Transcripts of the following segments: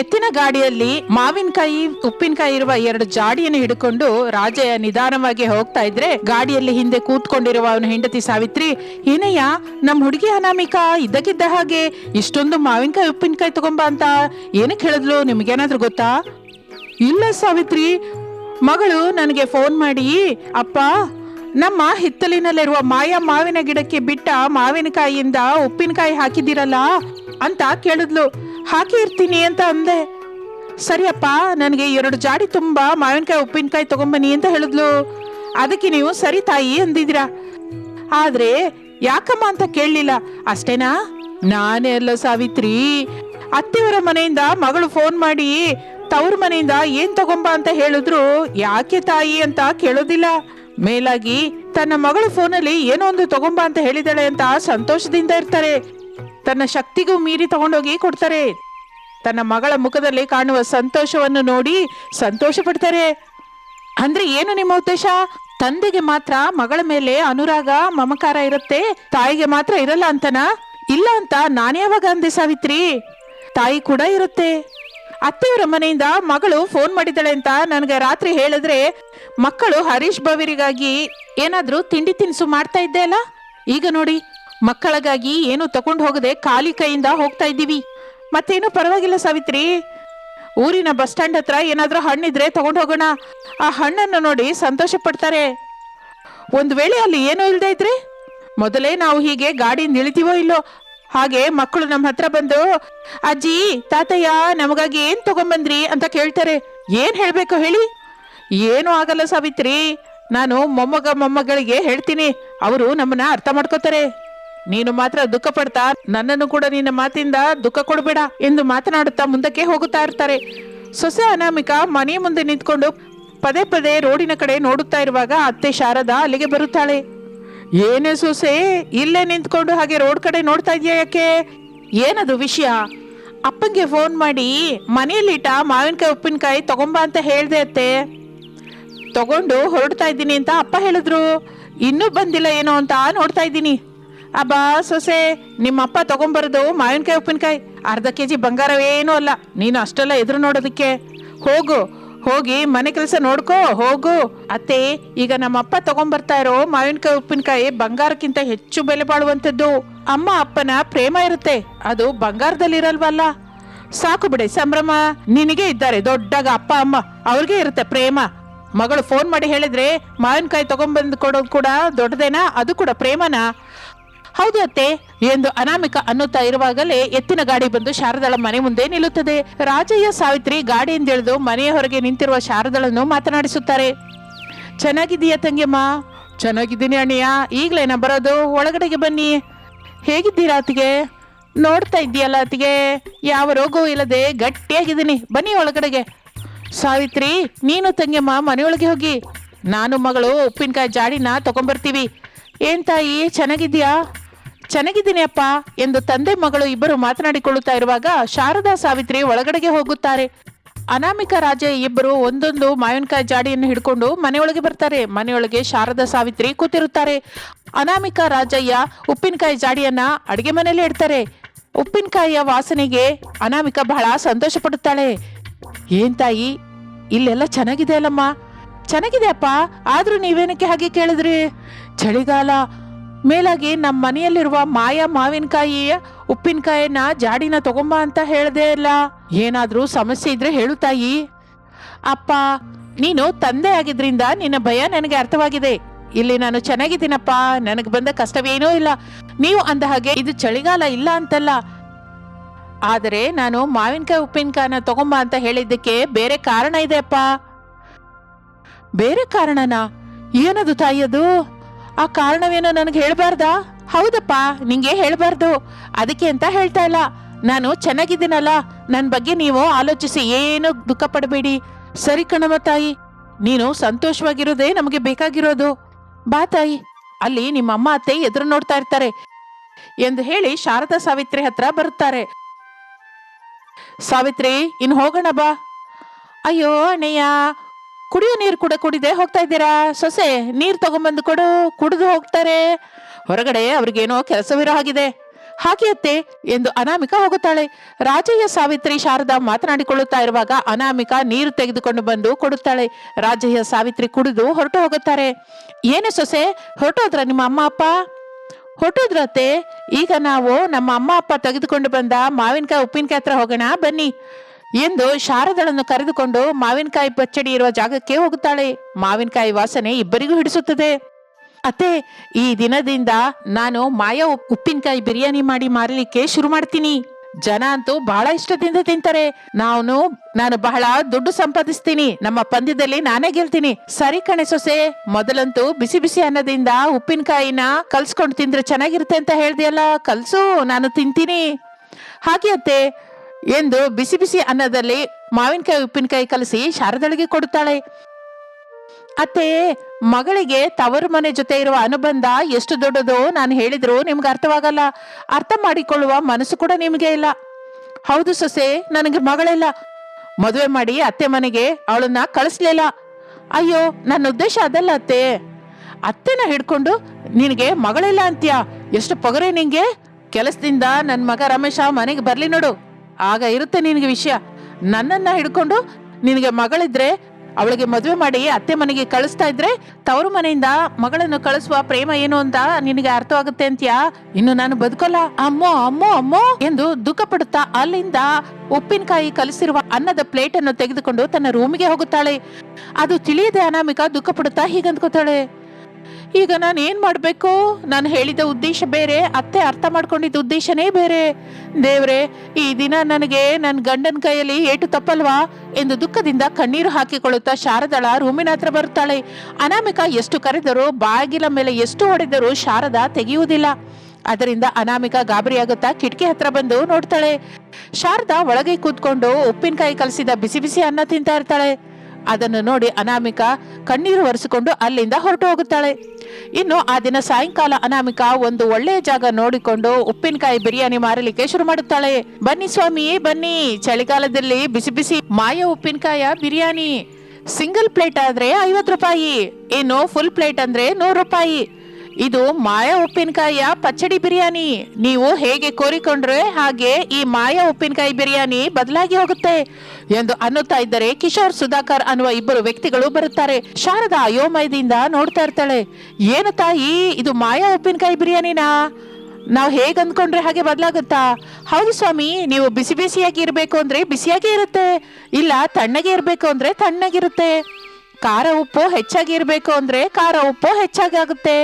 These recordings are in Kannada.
ಎತ್ತಿನ ಗಾಡಿಯಲ್ಲಿ ಮಾವಿನಕಾಯಿ, ಉಪ್ಪಿನಕಾಯಿ ಇರುವ ಎರಡು ಜಾಡಿಯನ್ನು ಹಿಡ್ಕೊಂಡು ರಾಜಯ್ಯ ನಿಧಾನವಾಗಿ ಹೋಗ್ತಾ ಇದ್ರೆ ಗಾಡಿಯಲ್ಲಿ ಹಿಂದೆ ಕೂತ್ಕೊಂಡಿರುವ ಅವನ ಹೆಂಡತಿ ಸಾವಿತ್ರಿ, ಏನಯ್ಯ ನಮ್ಮ ಹುಡುಗಿ ಅನಾಮಿಕಾ ಇದ್ದಕ್ಕಿದ್ದ ಹಾಗೆ, ಇಷ್ಟೊಂದು ಮಾವಿನಕಾಯಿ, ಉಪ್ಪಿನಕಾಯಿ ತಗೊಂಬ ಅಂತ ಏನಕ್ಕೆ ಹೇಳಿದ್ಲು, ನಿಮ್ಗೇನಾದ್ರೂ ಗೊತ್ತಾ? ಇಲ್ಲ ಸಾವಿತ್ರಿ, ಮಗಳು ನನಗೆ ಫೋನ್ ಮಾಡಿ, ಅಪ್ಪ, ನಮ್ಮ ಹಿತ್ತಲಿನಲ್ಲಿರುವ ಮಾಯಾ ಮಾವಿನ ಗಿಡಕ್ಕೆ ಬಿಟ್ಟ ಮಾವಿನಕಾಯಿಯಿಂದ ಉಪ್ಪಿನಕಾಯಿ ಹಾಕಿದ್ದೀರಲ್ಲ? ಅಂತ ಕೇಳಿದ್ಲು. ಹಾಕಿ ಇರ್ತೀನಿ ಅಂತ ಅಂದೆ. ಸರಿಯಪ್ಪ, ನನಗೆ ಎರಡು ಜಾಡಿ ತುಂಬ ಮಾವಿನಕಾಯಿ, ಉಪ್ಪಿನಕಾಯಿ ತಗೊಂಬನ್ನಿ ಅಂತ ಹೇಳಿದ್ಲು. ಅದಕ್ಕೆ ನೀವು ಸರಿ ತಾಯಿ ಅಂದಿದ್ದೀರಾ? ಆದ್ರೆ ಯಾಕಮ್ಮ ಅಂತ ಕೇಳಲಿಲ್ಲ. ಅಷ್ಟೇನಾ? ನಾನೇ ಅಲ್ಲ ಸಾವಿತ್ರಿ. ಅತ್ತೆಯವರ ಮನೆಯಿಂದ ಮಗಳು ಫೋನ್ ಮಾಡಿ, ತವ್ರ ಮನೆಯಿಂದ ಏನ್ ತಗೊಂಬ ಅಂತ ಹೇಳಿದ್ರು. ಯಾಕೆ ತಾಯಿ ಅಂತ ಕೇಳೋದಿಲ್ಲ. ಮೇಲಾಗಿ, ತನ್ನ ಮಗಳು ಫೋನಲ್ಲಿ ಏನೋ ಒಂದು ತಗೊಂಬ ಅಂತ ಹೇಳಿದಾಳೆ ಅಂತ ಸಂತೋಷದಿಂದ ಇರ್ತಾರೆ. ತನ್ನ ಶಕ್ತಿಗೂ ಮೀರಿ ತಗೊಂಡೋಗಿ ಕೊಡ್ತಾರೆ. ತನ್ನ ಮಗಳ ಮುಖದಲ್ಲಿ ಕಾಣುವ ಸಂತೋಷವನ್ನು ನೋಡಿ ಸಂತೋಷ ಪಡ್ತಾರೆ ಅಂದ್ರೆ ಏನು ನಿಮ್ಮ ಉದ್ದೇಶ? ತಂದೆಗೆ ಮಾತ್ರ ಮಗಳ ಮೇಲೆ ಅನುರಾಗ, ಮಮಕಾರ ಇರುತ್ತೆ. ತಾಯಿಗೆ ಮಾತ್ರ ಇರಲ್ಲ ಅಂತನಾ? ಇಲ್ಲ ಅಂತ ನಾನು ಯಾವಾಗ ಅಂದೆ ಸಾವಿತ್ರಿ? ತಾಯಿ ಕೂಡ ಇರುತ್ತೆ. ಅತ್ತೆಯವರ ಮನೆಯಿಂದ ಮಗಳು ಫೋನ್ ಮಾಡಿದ್ದಾಳೆ ಅಂತ ನನಗೆ ರಾತ್ರಿ ಹೇಳಿದ್ರೆ ಮಕ್ಕಳು ಹರೀಶ್ ಬವಿರಿಗಾಗಿ ಏನಾದರೂ ತಿಂಡಿ ತಿನಿಸು ಮಾಡ್ತಾ ಇದ್ದೆ ಅಲ್ಲ? ಈಗ ನೋಡಿ. ಮಕ್ಕಳಿಗಾಗಿ ಏನು ತಗೊಂಡು ಹೋಗದೆ ಖಾಲಿ ಕೈಯಿಂದ ಹೋಗ್ತಾ ಇದ್ದೀವಿ. ಮತ್ತೇನು ಪರವಾಗಿಲ್ಲ ಸಾವಿತ್ರಿ. ಊರಿನ ಬಸ್ ಸ್ಟ್ಯಾಂಡ್ ಹತ್ರ ಏನಾದರೂ ಹಣ್ಣಿದ್ರೆ ತಗೊಂಡು ಹೋಗೋಣ. ಆ ಹಣ್ಣನ್ನು ನೋಡಿ ಸಂತೋಷ ಪಡ್ತಾರೆ. ಒಂದು ವೇಳೆ ಅಲ್ಲಿ ಏನೂ ಇಲ್ಲದೆ ಇದ್ರೆ? ಮೊದಲೇ ನಾವು ಹೀಗೆ ಗಾಡಿಯಿಂದ ಇಳಿತೀವೋ ಇಲ್ಲೋ? ಹಾಗೆ ಮಕ್ಕಳು ನಮ್ಮ ಹತ್ರ ಬಂದು, ಅಜ್ಜಿ, ತಾತಯ್ಯ, ನಮಗಾಗಿ ಏನು ತಗೊಂಬಂದ್ರಿ? ಅಂತ ಕೇಳ್ತಾರೆ. ಏನು ಹೇಳಬೇಕು ಹೇಳಿ? ಏನು ಆಗಲ್ಲ ಸಾವಿತ್ರಿ. ನಾನು ಮೊಮ್ಮಗ ಮೊಮ್ಮಗಳಿಗೆ ಹೇಳ್ತೀನಿ. ಅವರು ನಮ್ಮನ್ನ ಅರ್ಥ ಮಾಡ್ಕೋತಾರೆ. ನೀನು ಮಾತ್ರ ದುಃಖ ಪಡ್ತಾ, ನನ್ನನ್ನು ಕೂಡ ನಿನ್ನ ಮಾತಿಂದ ದುಃಖ ಕೊಡಬೇಡ ಎಂದು ಮಾತನಾಡುತ್ತಾ ಮುಂದಕ್ಕೆ ಹೋಗುತ್ತಾ ಇರ್ತಾರೆ. ಸೊಸೆ ಅನಾಮಿಕ ಮನೆ ಮುಂದೆ ನಿಂತ್ಕೊಂಡು ಪದೇ ಪದೇ ರೋಡಿನ ಕಡೆ ನೋಡುತ್ತಾ ಇರುವಾಗ ಅತ್ತೆ ಶಾರದಾ ಅಲ್ಲಿಗೆ ಬರುತ್ತಾಳೆ. ಏನೇ ಸೊಸೆ, ಇಲ್ಲೇ ನಿಂತ್ಕೊಂಡು ಹಾಗೆ ರೋಡ್ ಕಡೆ ನೋಡ್ತಾ ಇದೆಯಾ ಯಾಕೆ? ಏನದು ವಿಷಯ? ಅಪ್ಪಂಗೆ ಫೋನ್ ಮಾಡಿ ಮನೆಯಲ್ಲಿಟ್ಟ ಮಾವಿನಕಾಯಿ ಉಪ್ಪಿನಕಾಯಿ ತಗೊಂಬಾ ಅಂತ ಹೇಳ್ದೆ ಅತ್ತೆ. ತಗೊಂಡು ಹೊರಡ್ತಾ ಇದ್ದೀನಿ ಅಂತ ಅಪ್ಪ ಹೇಳಿದ್ರು. ಇನ್ನೂ ಬಂದಿಲ್ಲ ಏನೋ ಅಂತ ನೋಡ್ತಾ ಇದ್ದೀನಿ. ಅಬ್ಬಾ, ಸೊಸೆ ನಿಮ್ಮಪ್ಪ ತಗೊಂಬರೋದು ಮಾವಿನಕಾಯಿ, ಉಪ್ಪಿನಕಾಯಿ. ಅರ್ಧ ಕೆ ಜಿ ಬಂಗಾರವೇನೂ ಅಲ್ಲ. ನೀನು ಅಷ್ಟೆಲ್ಲ ಎದುರು ನೋಡೋದಕ್ಕೆ. ಹೋಗು, ಹೋಗಿ ಮನೆ ಕೆಲಸ ನೋಡ್ಕೋ, ಹೋಗು. ಅತ್ತೆ, ಈಗ ನಮ್ಮಪ್ಪ ತಗೊಂಬರ್ತಾ ಇರೋ ಮಾವಿನಕಾಯಿ, ಉಪ್ಪಿನಕಾಯಿ ಬಂಗಾರಕ್ಕಿಂತ ಹೆಚ್ಚು ಬೆಲೆ ಬಾಳುವಂಥದ್ದು. ಅಮ್ಮ ಅಪ್ಪನ ಪ್ರೇಮ ಇರುತ್ತೆ. ಅದು ಬಂಗಾರದಲ್ಲಿರಲ್ವಲ್ಲ? ಸಾಕು ಬಿಡಿ, ಸಂಭ್ರಮ. ನಿನಗೆ ಇದ್ದಾರೆ ದೊಡ್ಡಗ ಅಪ್ಪ, ಅಮ್ಮ. ಅವ್ರಿಗೆ ಇರುತ್ತೆ ಪ್ರೇಮ. ಮಗಳು ಫೋನ್ ಮಾಡಿ ಹೇಳಿದ್ರೆ ಮಾವಿನಕಾಯಿ ತಗೊಂಡ್ಬಂದು ಕೊಡೋದು ಕೂಡ ದೊಡ್ಡದೇನಾ? ಅದು ಕೂಡ ಪ್ರೇಮನಾ? ಹೌದು ಅತ್ತೆ. ಎಂದು ಅನಾಮಿಕ ಅನ್ನುತ್ತಾ ಇರುವಾಗಲೇ ಎತ್ತಿನ ಗಾಡಿ ಬಂದು ಶಾರದಳ ಮನೆ ಮುಂದೆ ನಿಲ್ಲುತ್ತದೆ. ರಾಜಯ್ಯ ಸಾವಿತ್ರಿ ಗಾಡಿಯಿಂದ ಇಳಿದು ಮನೆಯ ಹೊರಗೆ ನಿಂತಿರುವ ಶಾರದಳನ್ನು ಮಾತನಾಡಿಸುತ್ತಾರೆ. ಚೆನ್ನಾಗಿದೀಯಾ ತಂಗಿಯಮ್ಮ? ಚೆನ್ನಾಗಿದ್ದೀನಿ ಅಣ್ಣಯ್ಯ. ಈಗಲೇನ ಬರೋದು ಒಳಗಡೆಗೆ ಬನ್ನಿ. ಹೇಗಿದ್ದೀರಾ ಅತ್ತಿಗೆ? ನೋಡ್ತಾ ಇದ್ದೀಯಲ್ಲ ಅತ್ತಿಗೆ. ಯಾವ ರೋಗವೂ ಇಲ್ಲದೆ ಗಟ್ಟಿಯಾಗಿದ್ದೀನಿ. ಬನ್ನಿ ಒಳಗಡೆಗೆ. ಸಾವಿತ್ರಿ, ನೀನು ತಂಗಿಯಮ್ಮ ಮನೆಯೊಳಗೆ ಹೋಗಿ. ನಾನು ಮಗಳು ಉಪ್ಪಿನಕಾಯಿ ಜಾಡಿನ ತಗೊಂಬರ್ತೀವಿ. ಏನ್ ತಾಯಿ ಚೆನ್ನಾಗಿದ್ಯಾ ಚೆನ್ನಾಗಿದ್ದೀನಿ ಅಪ್ಪ ಎಂದು ತಂದೆ ಮಗಳು ಇಬ್ಬರು ಮಾತನಾಡಿಕೊಳ್ಳುತ್ತಾ ಇರುವಾಗ ಶಾರದಾ ಸಾವಿತ್ರಿ ಒಳಗಡೆಗೆ ಹೋಗುತ್ತಾರೆ. ಅನಾಮಿಕ ರಾಜ ಇಬ್ಬರು ಒಂದೊಂದು ಮಾವಿನಕಾಯಿ ಜಾಡಿಯನ್ನು ಹಿಡ್ಕೊಂಡು ಮನೆಯೊಳಗೆ ಬರ್ತಾರೆ. ಮನೆಯೊಳಗೆ ಶಾರದಾ ಸಾವಿತ್ರಿ ಕೂತಿರುತ್ತಾರೆ. ಅನಾಮಿಕ ರಾಜಯ್ಯ ಉಪ್ಪಿನಕಾಯಿ ಜಾಡಿಯನ್ನ ಅಡುಗೆ ಮನೆಯಲ್ಲಿ ಇಡ್ತಾರೆ. ಉಪ್ಪಿನಕಾಯಿಯ ವಾಸನೆಗೆ ಅನಾಮಿಕ ಬಹಳ ಸಂತೋಷ ಪಡುತ್ತಾಳೆ ಏನ್ ತಾಯಿ, ಇಲ್ಲೆಲ್ಲ ಚೆನ್ನಾಗಿದೆ ಅಲ್ಲಮ್ಮ? ಚೆನ್ನಾಗಿದೆ ಅಪ್ಪ ಆದ್ರೂ ನೀವೇನಕ್ಕೆ ಹಾಗೆ ಕೇಳಿದ್ರಿ? ಚಳಿಗಾಲ ಮೇಲಾಗಿ ನಮ್ಮ ಮನೆಯಲ್ಲಿರುವ ಮಾಯಾ ಮಾವಿನಕಾಯಿ ಉಪ್ಪಿನಕಾಯಿನ ಜಾಡಿನ ತಗೊಂಬ ಅಂತ ಹೇಳ್ದೆ ಇಲ್ಲ. ಏನಾದರೂ ಸಮಸ್ಯೆ ಇದ್ರೆ ಹೇಳು ತಾಯಿ. ಅಪ್ಪ, ನೀನು ತಂದೆ ಆಗಿದ್ರಿಂದ ನಿನ್ನ ಭಯ ನನಗೆ ಅರ್ಥವಾಗಿದೆ. ಇಲ್ಲಿ ನಾನು ಚೆನ್ನಾಗಿದ್ದೀನಪ್ಪ, ನನಗೆ ಬಂದ ಕಷ್ಟವೇನೂ ಇಲ್ಲ. ನೀವು ಅಂದ ಹಾಗೆ ಇದು ಚಳಿಗಾಲ ಇಲ್ಲ ಅಂತಲ್ಲ. ಆದರೆ ನಾನು ಮಾವಿನಕಾಯಿ ಉಪ್ಪಿನಕಾಯಿನ ತಗೊಂಬ ಅಂತ ಹೇಳಿದ್ದಕ್ಕೆ ಬೇರೆ ಕಾರಣ ಇದೆ ಅಪ್ಪ. ಬೇರೆ ಕಾರಣನಾ? ಏನದು ತಾಯಿಯದು ಆ ಕಾರಣವೇನೋ ನನಗೆ ಹೇಳ್ಬಾರ್ದಾ? ಹೌದಪ್ಪ, ನಿಂಗೆ ಹೇಳ್ಬಾರ್ದು. ಅದಕ್ಕೆ ಅಂತ ಹೇಳ್ತಾ ಇಲ್ಲ. ನಾನು ಚೆನ್ನಾಗಿದ್ದೀನಲ್ಲ ನನ್ನ ಬಗ್ಗೆ ನೀವು ಆಲೋಚಿಸಿ ಏನು ದುಃಖ ಪಡಬೇಡಿ ಸರಿ ಕಣಮ್ಮ ತಾಯಿ, ನೀನು ಸಂತೋಷವಾಗಿರೋದೇ ನಮಗೆ ಬೇಕಾಗಿರೋದು. ಬಾ ತಾಯಿ, ಅಲ್ಲಿ ನಿಮ್ಮ ಅಮ್ಮ, ಅತ್ತೆ ಎದುರು ನೋಡ್ತಾ ಇರ್ತಾರೆ ಎಂದು ಹೇಳಿ ಶಾರದಾ ಸಾವಿತ್ರಿ ಹತ್ರ ಬರುತ್ತಾರೆ. ಸಾವಿತ್ರಿ ಇನ್ನು ಹೋಗೋಣ ಬಾ. ಅಯ್ಯೋ, ಅಣ್ಣಯ್ಯ ಕುಡಿಯೋ ನೀರು ಕೂಡ ಕುಡಿದೆ ಹೋಗ್ತಾ ಇದ್ದೀರಾ? ಸೊಸೆ, ನೀರು ತಗೊಂಬಂದು ಕೊಡು. ಕುಡಿದು ಹೋಗ್ತಾರೆ. ಹೊರಗಡೆ ಅವ್ರಿಗೇನೋ ಕೆಲಸವಿರೋ ಹಾಗಿದೆ. ಹಾಗೆ ಅತ್ತೆ, ಎಂದು ಅನಾಮಿಕ ಹೋಗುತ್ತಾಳೆ. ರಾಜಯ್ಯ ಸಾವಿತ್ರಿ ಶಾರದಾ ಮಾತನಾಡಿಕೊಳ್ಳುತ್ತಾ ಇರುವಾಗ ಅನಾಮಿಕ ನೀರು ತೆಗೆದುಕೊಂಡು ಬಂದು ಕೊಡುತ್ತಾಳೆ. ರಾಜಯ್ಯ ಸಾವಿತ್ರಿ ಕುಡಿದು ಹೊರಟು ಹೋಗುತ್ತಾರೆ. ಏನು ಸೊಸೆ ಹೊರಟೋದ್ರ ನಿಮ್ಮ ಅಮ್ಮ ಅಪ್ಪ? ಹೊರಟೋದ್ರತ್ತೆ ಈಗ ನಾವು ನಮ್ಮ ಅಮ್ಮ ಅಪ್ಪ ತೆಗೆದುಕೊಂಡು ಬಂದ ಮಾವಿನಕಾಯಿ, ಉಪ್ಪಿನಕಾಯಿ ಹತ್ರ ಹೋಗೋಣ, ಬನ್ನಿ. ಎಂದು ಶಾರದಳನ್ನು ಕರೆದುಕೊಂಡು ಮಾವಿನಕಾಯಿ ಪಚ್ಚಡಿ ಇರುವ ಜಾಗಕ್ಕೆ ಹೋಗುತ್ತಾಳೆ. ಮಾವಿನಕಾಯಿ ವಾಸನೆ ಇಬ್ಬರಿಗೂ ಹಿಡಿಸುತ್ತದೆ. ಅತ್ತೆ, ಈ ದಿನದಿಂದ ನಾನು ಮಾಯಾ ಉಪ್ಪಿನಕಾಯಿ ಬಿರಿಯಾನಿ ಮಾಡಿ ಮಾರಲಿಕ್ಕೆ ಶುರು ಮಾಡ್ತೀನಿ. ಜನ ಅಂತೂ ಬಹಳ ಇಷ್ಟದಿಂದ ತಿಂತಾರೆ. ನಾನು ನಾನು ಬಹಳ ದುಡ್ಡು ಸಂಪಾದಿಸ್ತೀನಿ. ನಮ್ಮ ಪಂದ್ಯದಲ್ಲಿ ನಾನೇ ಗೆಲ್ತೀನಿ. ಸರಿ ಕಣೆ ಸೊಸೆ, ಮೊದಲಂತೂ ಬಿಸಿ ಬಿಸಿ ಅನ್ನದಿಂದ ಉಪ್ಪಿನಕಾಯಿನ ಕಲ್ಸ್ಕೊಂಡು ತಿಂದ್ರೆ ಚೆನ್ನಾಗಿರುತ್ತೆ ಅಂತ ಹೇಳ್ದಿಯಲ್ಲ, ಕಲ್ಸು, ನಾನು ತಿಂತೀನಿ. ಹಾಗೆ ಅತ್ತೆ ಎಂದು ಬಿಸಿ ಬಿಸಿ ಅನ್ನದಲ್ಲಿ ಮಾವಿನಕಾಯಿ, ಉಪ್ಪಿನಕಾಯಿ ಕಲಸಿ ಶಾರದಳಿಗೆ ಕೊಡುತ್ತಾಳೆ. ಅತ್ತೆ, ಮಗಳಿಗೆ ತವರು ಮನೆ ಜೊತೆ ಇರುವ ಅನುಬಂಧ ಎಷ್ಟು ದೊಡ್ಡದು ನಾನು ಹೇಳಿದ್ರು ನಿಮ್ಗೆ ಅರ್ಥವಾಗಲ್ಲ. ಅರ್ಥ ಮಾಡಿಕೊಳ್ಳುವ ಮನಸ್ಸು ಕೂಡ ನಿಮಗೆ ಇಲ್ಲ. ಹೌದು ಸೊಸೆ, ನನಗೆ ಮಗಳಿಲ್ಲ. ಮದುವೆ ಮಾಡಿ ಅತ್ತೆ ಮನೆಗೆ ಅವಳನ್ನ ಕಳಿಸ್ಲಿಲ್ಲ. ಅಯ್ಯೋ, ನನ್ನ ಉದ್ದೇಶ ಅದಲ್ಲ ಅತ್ತೆ. ಅತ್ತೆನ ಹಿಡ್ಕೊಂಡು, ನಿನಗೆ ಮಗಳಿಲ್ಲ ಅಂತ್ಯ? ಎಷ್ಟು ಪೊಗರೆ ನಿಂಗೆ? ಕೆಲಸದಿಂದ ನನ್ನ ಮಗ ರಮೇಶ ಮನೆಗೆ ಬರ್ಲಿ ನೋಡು. ಆಗ ಇರುತ್ತೆ ನಿನಗೆ ವಿಷಯ. ನನ್ನನ್ನ ಹಿಡ್ಕೊಂಡು ನಿನಗೆ ಮಗಳಿದ್ರೆ, ಅವಳಿಗೆ ಮದುವೆ ಮಾಡಿ ಅತ್ತೆ ಮನೆಗೆ ಕಳಿಸ್ತಾ ಇದ್ರೆ, ತವರು ಮನೆಯಿಂದ ಮಗಳನ್ನು ಕಳಿಸುವ ಪ್ರೇಮ ಏನು ಅಂತ ನಿನಗೆ ಅರ್ಥವಾಗುತ್ತೆ ಅಂತ್ಯಾ? ಇನ್ನು ನಾನು ಬದುಕಲ್ಲ. ಅಮ್ಮೋ ಅಮ್ಮೋ ಅಮ್ಮೋ ಎಂದು ದುಃಖ ಅಲ್ಲಿಂದ ಉಪ್ಪಿನಕಾಯಿ ಕಲಿಸಿರುವ ಅನ್ನದ ಪ್ಲೇಟ್ ಅನ್ನು ತೆಗೆದುಕೊಂಡು ತನ್ನ ರೂಮಿಗೆ ಹೋಗುತ್ತಾಳೆ. ಅದು ತಿಳಿಯದೆ ಅನಾಮಿಕ ದುಃಖ ಪಡುತ್ತಾ ಹೀಗಂದ್ಕೋತಾಳೆ. ಈಗ ನಾನು ಏನು ಮಾಡಬೇಕು? ನಾನು ಹೇಳಿದ ಉದ್ದೇಶ ಬೇರೆ, ಅತ್ತೆ ಅರ್ಥ ಮಾಡ್ಕೊಂಡಿದ್ದ ಉದ್ದೇಶನೇ ಬೇರೆ. ದೇವ್ರೆ, ಈ ದಿನ ನನಗೆ ನನ್ನ ಗಂಡನ ಕೈಯಲ್ಲಿ ಏಟು ತಪ್ಪಲ್ವಾ? ಎಂದು ದುಃಖದಿಂದ ಕಣ್ಣೀರು ಹಾಕಿಕೊಳ್ಳುತ್ತಾ ಶಾರದಳ ರೂಮಿನ ಹತ್ರ ಬರುತ್ತಾಳೆ. ಅನಾಮಿಕ ಎಷ್ಟು ಕರೆದರೂ ಬಾಗಿಲ ಮೇಲೆ ಎಷ್ಟು ಹೊಡೆದರೂ ಶಾರದ ತೆಗೆಯುವುದಿಲ್ಲ. ಅದರಿಂದ ಅನಾಮಿಕ ಗಾಬರಿಯಾಗುತ್ತಾ ಕಿಟಕಿ ಹತ್ರ ಬಂದು ನೋಡ್ತಾಳೆ. ಶಾರದಾ ಒಳಗೆ ಕೂತ್ಕೊಂಡು ಉಪ್ಪಿನಕಾಯಿ ಕಲಸಿದ ಬಿಸಿ ಬಿಸಿ ಅನ್ನ ತಿಂತಾ ಇರ್ತಾಳೆ. ಅದನ್ನು ನೋಡಿ ಅನಾಮಿಕ ಕಣ್ಣೀರು ಒರೆಸಿಕೊಂಡು ಅಲ್ಲಿಂದ ಹೊರಟು ಹೋಗುತ್ತಾಳೆ ಇನ್ನು ಆ ದಿನ ಸಾಯಂಕಾಲ ಅನಾಮಿಕ ಒಂದು ಒಳ್ಳೆಯ ಜಾಗ ನೋಡಿಕೊಂಡು ಉಪ್ಪಿನಕಾಯಿ ಬಿರಿಯಾನಿ ಮಾರಲಿಕ್ಕೆ ಶುರು ಮಾಡುತ್ತಾಳೆ. ಬನ್ನಿ ಸ್ವಾಮಿ, ಬನ್ನಿ. ಚಳಿಗಾಲದಲ್ಲಿ ಬಿಸಿ ಬಿಸಿ ಮಾಯ ಉಪ್ಪಿನಕಾಯ ಬಿರಿಯಾನಿ. ಸಿಂಗಲ್ ಪ್ಲೇಟ್ ಆದ್ರೆ ಐವತ್ತು ರೂಪಾಯಿ. ಇನ್ನು ಫುಲ್ ಪ್ಲೇಟ್ ಅಂದ್ರೆ ನೂರು ರೂಪಾಯಿ. ಇದು ಮಾಯ ಉಪ್ಪಿನಕಾಯಿಯ ಪಚ್ಚಡಿ ಬಿರಿಯಾನಿ. ನೀವು ಹೇಗೆ ಕೋರಿಕೊಂಡ್ರೆ ಹಾಗೆ ಈ ಮಾಯ ಉಪ್ಪಿನಕಾಯಿ ಬಿರಿಯಾನಿ ಬದಲಾಗಿ ಹೋಗುತ್ತೆ ಎಂದು ಅನ್ನುತ್ತಾ ಇದ್ದರೆ ಕಿಶೋರ್, ಸುಧಾಕರ್ ಅನ್ನುವ ಇಬ್ಬರು ವ್ಯಕ್ತಿಗಳು ಬರುತ್ತಾರೆ. ಶಾರದಾ ಅಯೋಮಯದಿಂದ ನೋಡ್ತಾ ಇರ್ತಾಳೆ. ಏನು ತಾಯಿ, ಇದು ಮಾಯ ಉಪ್ಪಿನಕಾಯಿ ಬಿರಿಯಾನಿನಾ? ನಾವು ಹೇಗೆ ಅಂದ್ಕೊಂಡ್ರೆ ಹಾಗೆ ಬದಲಾಗುತ್ತಾ? ಹೌದು ಸ್ವಾಮಿ, ನೀವು ಬಿಸಿ ಬಿಸಿಯಾಗಿ ಇರಬೇಕು ಅಂದ್ರೆ ಬಿಸಿಯಾಗಿ ಇರುತ್ತೆ. ಇಲ್ಲ ತಣ್ಣಗೆ ಇರಬೇಕು ಅಂದ್ರೆ ತಣ್ಣಗಿರುತ್ತೆ. ಖಾರ ಉಪ್ಪು ಹೆಚ್ಚಾಗಿ ಇರಬೇಕು ಅಂದ್ರೆ ಖಾರ ಉಪ್ಪು ಹೆಚ್ಚಾಗಿ ಆಗುತ್ತೆ.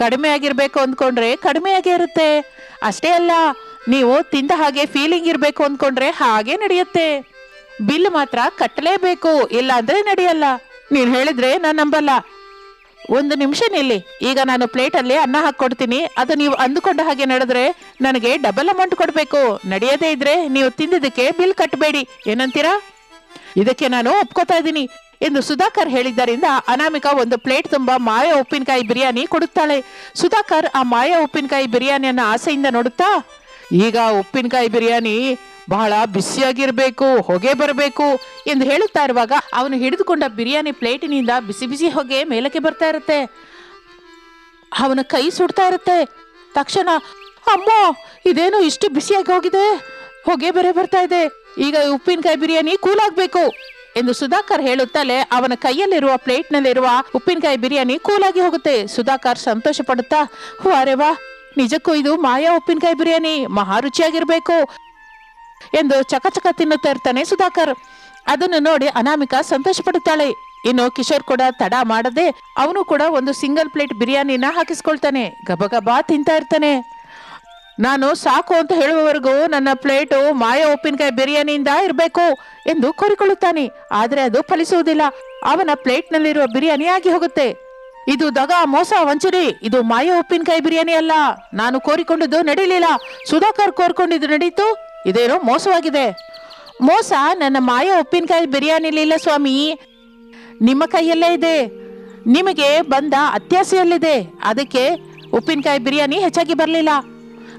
ಕಡಿಮೆ ಆಗಿರ್ಬೇಕು ಅಂದ್ಕೊಂಡ್ರೆ ಕಡಿಮೆ ಆಗೇ ಇರುತ್ತೆ. ಅಷ್ಟೇ ಅಲ್ಲ, ನೀವು ತಿಂದ ಹಾಗೆ ಫೀಲಿಂಗ್ ಇರಬೇಕು ಅಂದ್ಕೊಂಡ್ರೆ ಹಾಗೆ ನಡೆಯುತ್ತೆ. ಬಿಲ್ ಮಾತ್ರ ಕಟ್ಟಲೇಬೇಕು ಇಲ್ಲ ಅಂದ್ರೆ ನಡೆಯಲ್ಲ. ನೀನ್ ಹೇಳಿದ್ರೆ ನಾನು ನಂಬಲ್ಲ. ಒಂದು ನಿಮಿಷ ನಿಲ್ಲಿ, ಈಗ ನಾನು ಪ್ಲೇಟಲ್ಲಿ ಅನ್ನ ಹಾಕೊಡ್ತೀನಿ ಅದು ನೀವು ಅಂದುಕೊಂಡ ಹಾಗೆ ನಡೆದ್ರೆ ನನಗೆ ಡಬಲ್ ಅಮೌಂಟ್ ಕೊಡಬೇಕು. ನಡೆಯದೇ ಇದ್ರೆ ನೀವು ತಿಂದಿದ್ದಕ್ಕೆ ಬಿಲ್ ಕಟ್ಟಬೇಡಿ. ಏನಂತೀರಾ? ಇದಕ್ಕೆ ನಾನು ಒಪ್ಕೋತಾ ಇದ್ದೀನಿ. ಎಂದು ಸುಧಾಕರ್ ಹೇಳಿದ್ದರಿಂದ ಅನಾಮಿಕಾ ಒಂದು ಪ್ಲೇಟ್ ತುಂಬಾ ಮಾಯ ಉಪ್ಪಿನಕಾಯಿ ಬಿರಿಯಾನಿ ಕೊಡುತ್ತಾಳೆ. ಸುಧಾಕರ್ ಆ ಮಾಯ ಉಪ್ಪಿನಕಾಯಿ ಬಿರಿಯಾನಿಯನ್ನ ಆಸೆಯಿಂದ ನೋಡುತ್ತಾ, ಈಗ ಉಪ್ಪಿನಕಾಯಿ ಬಿರಿಯಾನಿ ಬಹಳ ಬಿಸಿಯಾಗಿರ್ಬೇಕು, ಹೊಗೆ ಬರಬೇಕು ಎಂದು ಹೇಳುತ್ತಾ ಇರುವಾಗ ಅವನು ಹಿಡಿದುಕೊಂಡ ಬಿರಿಯಾನಿ ಪ್ಲೇಟಿನಿಂದ ಬಿಸಿ ಬಿಸಿ ಹೊಗೆ ಮೇಲಕ್ಕೆ ಬರ್ತಾ ಇರುತ್ತೆ. ಅವನ ಕೈ ಸುಡ್ತಾ ಇರುತ್ತೆ. ತಕ್ಷಣ, ಅಮ್ಮ, ಇದೇನು ಇಷ್ಟು ಬಿಸಿಯಾಗಿ ಹೋಗಿದೆ? ಹೊಗೆ ಬರೇ ಬರ್ತಾ ಇದೆ. ಈಗ ಉಪ್ಪಿನಕಾಯಿ ಬಿರಿಯಾನಿ ಕೂಲ್ ಆಗ್ಬೇಕು ಎಂದು ಸುಧಾಕರ್ ಹೇಳುತ್ತಲೇ ಅವನ ಕೈಯಲ್ಲಿರುವ ಪ್ಲೇಟ್ನಲ್ಲಿರುವ ಉಪ್ಪಿನಕಾಯಿ ಬಿರಿಯಾನಿ ಕೂಲಾಗಿ ಹೋಗುತ್ತೆ. ಸುಧಾಕರ್ ಸಂತೋಷ ಪಡುತ್ತಾ ಅರೆ ವಾ ನಿಜಕ್ಕೂ ಇದು ಮಾಯಾ ಉಪ್ಪಿನಕಾಯಿ ಬಿರಿಯಾನಿ, ಮಹಾ ರುಚಿಯಾಗಿರ್ಬೇಕು ಎಂದು ಚಕಚಕ ತಿನ್ನುತ್ತಾ ಇರ್ತಾನೆ ಸುಧಾಕರ್. ಅದನ್ನು ನೋಡಿ ಅನಾಮಿಕಾ ಸಂತೋಷ ಪಡುತ್ತಾಳೆ ಇನ್ನು ಕಿಶೋರ್ ಕೂಡ ತಡ ಮಾಡದೆ ಅವನು ಕೂಡ ಒಂದು ಸಿಂಗಲ್ ಪ್ಲೇಟ್ ಬಿರಿಯಾನಿನ ಹಾಕಿಸ್ಕೊಳ್ತಾನೆ. ಗಬಗಬಾ ತಿಂತಾ ಇರ್ತಾನೆ. ನಾನು ಸಾಕು ಅಂತ ಹೇಳುವವರೆಗೂ ನನ್ನ ಪ್ಲೇಟು ಮಾಯ ಉಪ್ಪಿನಕಾಯಿ ಬಿರಿಯಾನಿಯಿಂದ ಇರಬೇಕು ಎಂದು ಕೋರಿಕೊಳ್ಳುತ್ತಾನೆ. ಆದರೆ ಅದು ಫಲಿಸುವುದಿಲ್ಲ. ಅವನ ಪ್ಲೇಟ್ನಲ್ಲಿರುವ ಬಿರಿಯಾನಿ ಆಗಿ ಹೋಗುತ್ತೆ. ಇದು ದಗ, ಮೋಸ, ವಂಚನೆ. ಇದು ಮಾಯ ಉಪ್ಪಿನಕಾಯಿ ಬಿರಿಯಾನಿ ಅಲ್ಲ. ನಾನು ಕೋರಿಕೊಂಡದ್ದು ನಡೀಲಿಲ್ಲ. ಸುಧಾಕರ್ ಕೋರ್ಕೊಂಡಿದ್ದು ನಡೀತು. ಇದೇನೋ ಮೋಸವಾಗಿದೆ. ಮೋಸ ನನ್ನ ಮಾಯ ಉಪ್ಪಿನಕಾಯಿ ಬಿರಿಯಾನಿಲಿಲ್ಲ ಸ್ವಾಮಿ. ನಿಮ್ಮ ಕೈಯಲ್ಲೇ ಇದೆ. ನಿಮಗೆ ಬಂದ ಅತ್ಯಾಸೆಯಲ್ಲಿದೆ. ಅದಕ್ಕೆ ಉಪ್ಪಿನಕಾಯಿ ಬಿರಿಯಾನಿ ಹೆಚ್ಚಾಗಿ ಬರಲಿಲ್ಲ.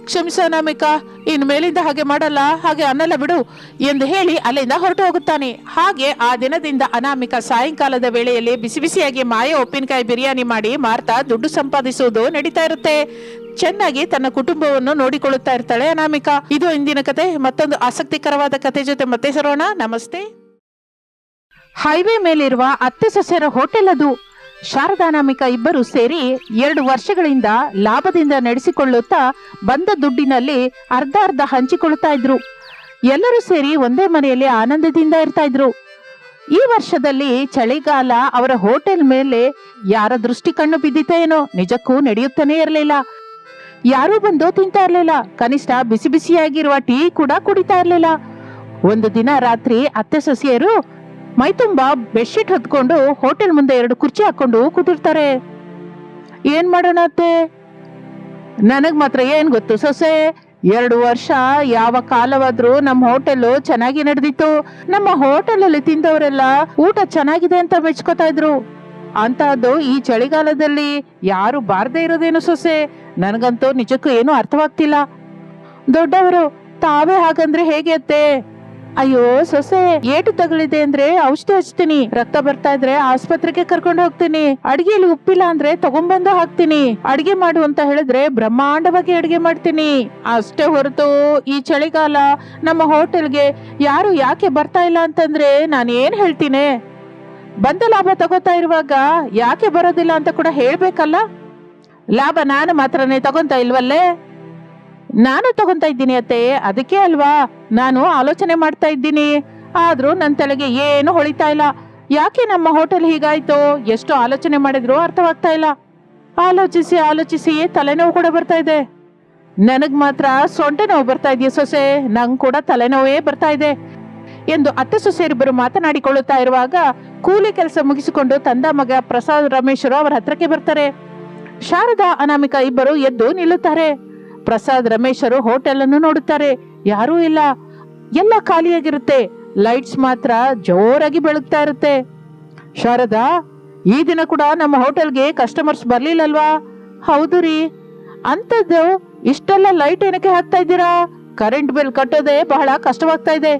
ಕ್ಷಮಿಸು ಅನಾಮಿಕಾ, ಇನ್ ಮೇಲಿಂದ ಹಾಗೆ ಮಾಡಲ್ಲ, ಹಾಗೆ ಅನ್ನಲ್ಲ ಬಿಡು ಎಂದು ಹೇಳಿ ಅಲ್ಲಿಂದ ಹೊರಟು ಹೋಗುತ್ತಾನೆ. ಹಾಗೆ ಆ ದಿನದಿಂದ ಅನಾಮಿಕ ಸಾಯಂಕಾಲದ ವೇಳೆಯಲ್ಲಿ ಬಿಸಿ ಬಿಸಿಯಾಗಿ ಮಾಯ ಉಪ್ಪಿನಕಾಯಿ ಬಿರಿಯಾನಿ ಮಾಡಿ ಮಾರ್ತಾ ದುಡ್ಡು ಸಂಪಾದಿಸುವುದು ನಡೀತಾ ಇರುತ್ತೆ. ಚೆನ್ನಾಗಿ ತನ್ನ ಕುಟುಂಬವನ್ನು ನೋಡಿಕೊಳ್ಳುತ್ತಾ ಇರ್ತಾಳೆ ಅನಾಮಿಕಾ. ಇದು ಇಂದಿನ ಕತೆ. ಮತ್ತೊಂದು ಆಸಕ್ತಿಕರವಾದ ಕತೆ ಜೊತೆ ಮತ್ತೆ ಸರೋಣ. ನಮಸ್ತೆ. ಹೈವೇ ಮೇಲಿರುವ ಅತ್ತೆ ಸಸ್ಯರ ಹೋಟೆಲ್ ಅದು. ಶಾರದಾನಾಮಿಕ ಇಬ್ಬರು ಸೇರಿ ಎರಡು ವರ್ಷಗಳಿಂದ ಲಾಭದಿಂದ ನಡೆಸಿಕೊಳ್ಳುತ್ತಾ ಬಂದ ದುಡ್ಡಿನಲ್ಲಿ ಅರ್ಧ ಅರ್ಧ ಹಂಚಿಕೊಳ್ಳುತ್ತಾ ಇದ್ರು. ಎಲ್ಲರೂ ಸೇರಿ ಒಂದೇ ಮನೆಯಲ್ಲಿ ಆನಂದದಿಂದ ಇರ್ತಾ ಇದ್ರು. ಈ ವರ್ಷದಲ್ಲಿ ಚಳಿಗಾಲ ಅವರ ಹೋಟೆಲ್ ಮೇಲೆ ಯಾರ ದೃಷ್ಟಿ ಕಣ್ಣು ಬಿದ್ದಿತ್ತೇನೋ ನಿಜಕ್ಕೂ ನಡೆಯುತ್ತಾನೆ ಇರಲಿಲ್ಲ. ಯಾರೂ ಬಂದು ತಿಂತಾ ಇರಲಿಲ್ಲ. ಕನಿಷ್ಠ ಬಿಸಿ ಬಿಸಿಯಾಗಿರುವ ಟೀ ಕೂಡ ಕುಡಿತಾ ಇರಲಿಲ್ಲ. ಒಂದು ದಿನ ರಾತ್ರಿ ಅತ್ತೆ ಸೊಸೆಯರು ಮೈತುಂಬಾ ಬೆಡ್ಶೀಟ್ ಹೊತ್ಕೊಂಡು ಹೋಟೆಲ್ ಮುಂದೆ ಎರಡು ಕುರ್ಚಿ ಹಾಕೊಂಡು ಕೂತಿರ್ತಾರೆ. ಏನ್ ಮಾಡೋಣ ಅತ್ತೆ? ನನಗ್ ಮಾತ್ರ ಏನ್ ಗೊತ್ತು ಸೊಸೆ? ಎರಡು ವರ್ಷ ಯಾವ ಕಾಲವಾದ್ರೂ ನಮ್ಮ ಹೋಟೆಲ್ ಚೆನ್ನಾಗಿ ನಡೆದಿತ್ತು. ನಮ್ಮ ಹೋಟೆಲ್ ಅಲ್ಲಿ ತಿಂದವರೆಲ್ಲ ಊಟ ಚೆನ್ನಾಗಿದೆ ಅಂತ ಮೆಚ್ಕೋತಾ ಇದ್ರು. ಅಂತಹದ್ದು ಈ ಚಳಿಗಾಲದಲ್ಲಿ ಯಾರು ಬಾರದೇ ಇರೋದೇನು ಸೊಸೆ? ನನಗಂತೂ ನಿಜಕ್ಕೂ ಏನು ಅರ್ಥವಾಗ್ತಿಲ್ಲ. ದೊಡ್ಡವರು, ತಾವೇ ಹಾಗಂದ್ರೆ ಹೇಗೆ ಅತ್ತೆ? ಅಯ್ಯೋ, ಸೊಸೆ, ಏಟು ತಗಲಿದೆ ಅಂದ್ರೆ ಔಷಧಿ ಹಚ್ತೀನಿ. ರಕ್ತ ಬರ್ತಾ ಇದ್ರೆ ಆಸ್ಪತ್ರೆಗೆ ಕರ್ಕೊಂಡು ಹೋಗ್ತೀನಿ. ಅಡಿಗೆಯಲ್ಲಿ ಉಪ್ಪಿಲ್ಲ ಅಂದ್ರೆ ತಗೊಂಡ್ಬಂದು ಹಾಕ್ತೀನಿ. ಅಡಿಗೆ ಮಾಡು ಅಂತ ಹೇಳಿದ್ರೆ ಬ್ರಹ್ಮಾಂಡವಾಗಿ ಅಡಿಗೆ ಮಾಡ್ತೀನಿ. ಅಷ್ಟೇ ಹೊರತು ಈ ಚಳಿಗಾಲ ನಮ್ಮ ಹೋಟೆಲ್ಗೆ ಯಾರು ಯಾಕೆ ಬರ್ತಾ ಇಲ್ಲ ಅಂತಂದ್ರೆ ನಾನು ಏನ್ ಹೇಳ್ತೀನಿ. ಬಂದ ಲಾಭ ತಗೋತಾ ಇರುವಾಗ ಯಾಕೆ ಬರೋದಿಲ್ಲ ಅಂತ ಕೂಡ ಹೇಳ್ಬೇಕಲ್ಲ? ಲಾಭ ನಾನು ಮಾತ್ರನೇ ತಗೊಂತ ಇಲ್ವಲ್ಲೇ? ನಾನು ತಗೊಂತಾ ಇದ್ದೀನಿ ಅತ್ತೆ. ಅದಕ್ಕೆ ಅಲ್ವಾ? ನಾನು ಆಲೋಚನೆ ಮಾಡ್ತಾ ಇದ್ದೀನಿ. ಆದ್ರೂ ನನ್ನ ತಲೆಗೆ ಏನು ಹೊಳಿತಾ ಇಲ್ಲ. ಯಾಕೆ ನಮ್ಮ ಹೋಟೆಲ್ ಹೀಗಾಯ್ತು? ಎಷ್ಟು ಆಲೋಚನೆ ಮಾಡಿದ್ರು ಅರ್ಥವಾಗ್ತಾ ಇಲ್ಲ. ಆಲೋಚಿಸಿ ಆಲೋಚಿಸಿ ತಲೆನೋವು ಕೂಡ ಬರ್ತಾ ಇದೆ. ನನಗ್ ಮಾತ್ರ ಸೊಂಟೆ ನೋವು ಬರ್ತಾ ಇದೆಯಾ ಸೊಸೆ? ನಂಗ್ ಕೂಡ ತಲೆನೋವೇ ಬರ್ತಾ ಇದೆ. ಎಂದು ಅತ್ತೆ ಸೊಸೆಯರಿಬ್ಬರು ಮಾತನಾಡಿಕೊಳ್ಳುತ್ತಾ ಇರುವಾಗ ಕೂಲಿ ಕೆಲಸ ಮುಗಿಸಿಕೊಂಡು ತಂದ ಮಗ ಪ್ರಸಾದ್ ರಮೇಶ್ವರ ಅವರ ಹತ್ರಕ್ಕೆ ಬರ್ತಾರೆ. ಶಾರದಾ, ಅನಾಮಿಕಾ ಇಬ್ಬರು ಎದ್ದು ನಿಲ್ಲುತ್ತಾರೆ. ಪ್ರಸಾದ್ ರಮೇಶರು ಹೋಟೆಲ್ ಅನ್ನು ನೋಡುತ್ತಾರೆ. ಯಾರೂ ಇಲ್ಲ. ಎಲ್ಲ ಖಾಲಿಯಾಗಿರುತ್ತೆ. ಲೈಟ್ಸ್ ಮಾತ್ರ ಜೋರಾಗಿ ಬೆಳಗ್ತಾ ಇರುತ್ತೆ. ಶಾರದಾ, ಈ ದಿನ ಕೂಡ ನಮ್ಮ ಹೋಟೆಲ್ಗೆ ಕಸ್ಟಮರ್ಸ್ ಬರ್ಲಿಲ್ಲಲ್ವಾ? ಹೌದು ರೀ. ಅಂತದ್ದು ಇಷ್ಟೆಲ್ಲ ಲೈಟ್ ಏನಕ್ಕೆ ಹಾಕ್ತಾ ಇದ್ದೀರಾ? ಕರೆಂಟ್ ಬಿಲ್ ಕಟ್ಟೋದೇ ಬಹಳ ಕಷ್ಟವಾಗ್ತಾ ಇದೆ.